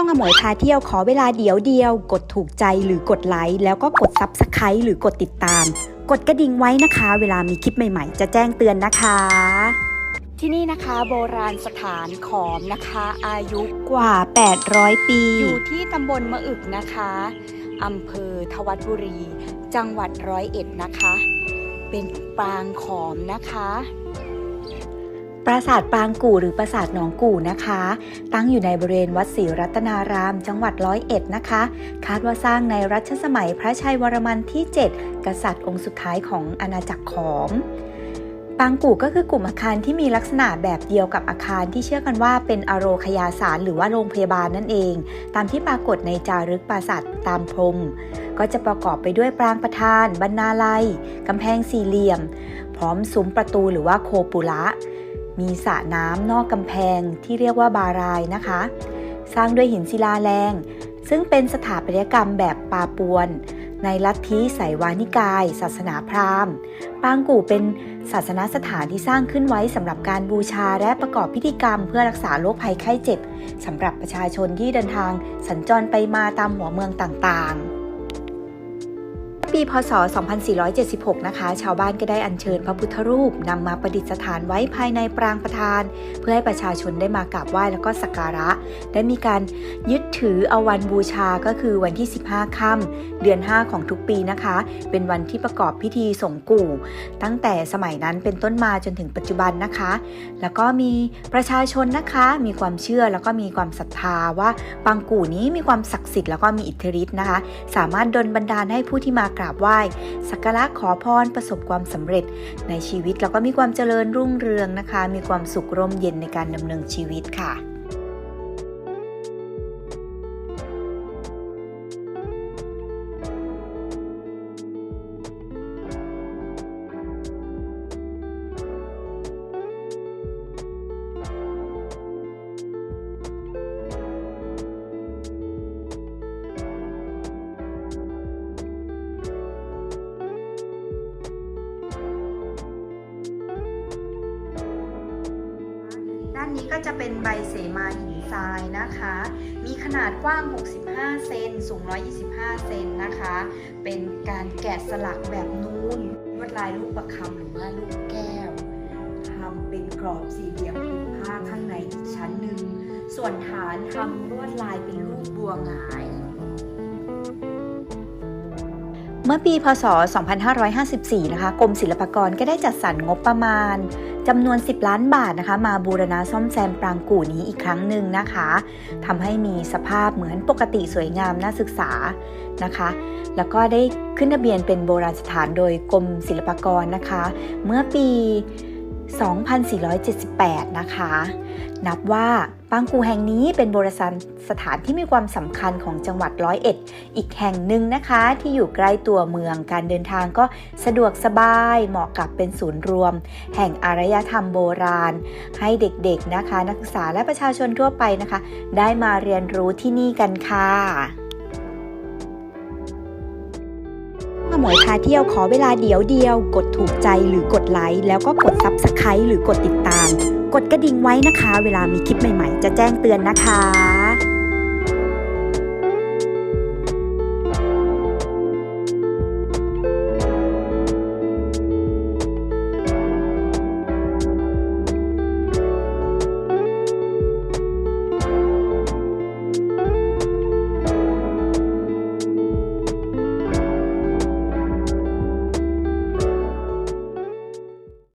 ช่องอมวยพาเที่ยวขอเวลาเดียวเดียว กดถูกใจหรือกดไลค์แล้วก็กดซับสไครต์หรือกดติดตาม กดกระดิ่งไว้นะคะ เวลามีคลิปใหม่ๆ จะแจ้งเตือนนะคะ ที่นี่นะคะโบราณสถานขอมนะคะ อายุกว่า 800 ปี อยู่ที่ตำบลมะอึกนะคะอำเภอทวัดบุรี จังหวัดร้อยเอ็ดนะคะ เป็นปางขอมนะคะ ปราสาทปางกู่หรือปราสาทหนองกู่นะคะ ตั้งอยู่ในบริเวณวัดศรีรัตนาราม จังหวัดร้อยเอ็ดนะคะ คาดว่าสร้างในรัชสมัยพระชัยวรมันที่ 7 กษัตริย์องค์สุดท้ายของอาณาจักรขอมปางกู่ก็คือกลุ่มอาคารที่มีลักษณะแบบเดียวกับอาคารที่เชื่อกันว่าเป็นอโรคยาสารหรือว่าโรงพยาบาลนั่นเอง ตามที่ปรากฏในจารึกปราสาทตามพรม ก็จะประกอบไปด้วยปรางประธานบรรณาลัยกำแพงสี่เหลี่ยม พร้อมซุ้มประตูหรือว่าโคปุระ มีสระน้ำนอกกำแพงที่เรียกว่าบารายนะคะ สร้างด้วยหินศิลาแรง ซึ่งเป็นสถาปัตยกรรมแบบปาปวน ในลัทธิไสยวานิกาย ศาสนาพราหมณ์ ปางกู่เป็นศาสนสถานที่สร้างขึ้นไว้สำหรับการบูชาและประกอบพิธีกรรม เพื่อรักษาโรคภัยไข้เจ็บสำหรับประชาชนที่เดินทางสัญจรไปมาตามหัวเมืองต่างๆ ปี พศ 2476 นะคะ ชาวบ้านก็ได้อัญเชิญพระพุทธรูปนำมาประดิษฐานไว้ภายในปรางประธาน เพื่อให้ประชาชนได้มากราบไหว้แล้วก็สักการะ ได้มีการยึดถือเอาวันบูชาก็คือวันที่ 15 ค่ำเดือน 5 ของทุกปีนะคะ เป็นวันที่ประกอบพิธีสงกู่ ตั้งแต่สมัยนั้นเป็นต้นมาจนถึงปัจจุบันนะคะ แล้วก็มีประชาชนนะคะ มีความเชื่อแล้วก็มีความศรัทธาว่าปางกู่นี้มีความศักดิ์สิทธิ์แล้วก็มีอิทธิฤทธิ์นะคะ สามารถดลบันดาลให้ผู้ที่มากราบไหว้สักการะขอพรประสบความสำเร็จ ในชีวิตแล้วก็มีความเจริญรุ่งเรืองนะคะ มีความสุขร่มเย็นในการดำเนินชีวิตค่ะ ก็จะเป็นใบเสมาหินทรายนะคะ มีขนาดกว้าง 65 เซน สูง 125 เซนนะคะ เป็นการแกะสลักแบบนูนลวดลายลูกประคำหรือว่าลูกแก้วทำเป็นกรอบสี่เหลี่ยมผืนผ้าข้างในอีกชั้นหนึ่ง ส่วนฐานทำลวดลายเป็นรูปบัวหงาย เมื่อปีพศ 2554 นะคะกรมศิลปากรก็ได้จัดสรรงบประมาณจำนวน 10 ล้านบาทนะคะ มาบูรณะซ่อมแซมปรางกู่นี้อีกครั้งหนึ่งนะคะทำให้มีสภาพเหมือนปกติสวยงามน่าศึกษานะคะ แล้วก็ได้ขึ้นทะเบียนเป็นโบราณสถานโดยกรมศิลปากรนะคะ เมื่อปี 2478 นะคะ นับว่า ปางกูแห่งนี้เป็นโบราณสถานที่มีความสำคัญของจังหวัดร้อยเอ็ด อีกแห่งหนึ่งนะคะ ที่อยู่ใกล้ตัวเมืองการเดินทางก็สะดวกสบายเหมาะกับเป็นศูนย์รวม แห่งอารยธรรมโบราณ ให้เด็กๆนะคะ นักศึกษาและประชาชนทั่วไปนะคะ ได้มาเรียนรู้ที่นี่กันค่ะหมวยพาเที่ยวขอเวลาเดียวเดียว กดถูกใจหรือกดไลค์แล้วก็กดซับสไครต์หรือกดติดตาม กดกระดิ่งไว้นะคะ เวลามีคลิปใหม่ ๆ จะแจ้งเตือนนะคะ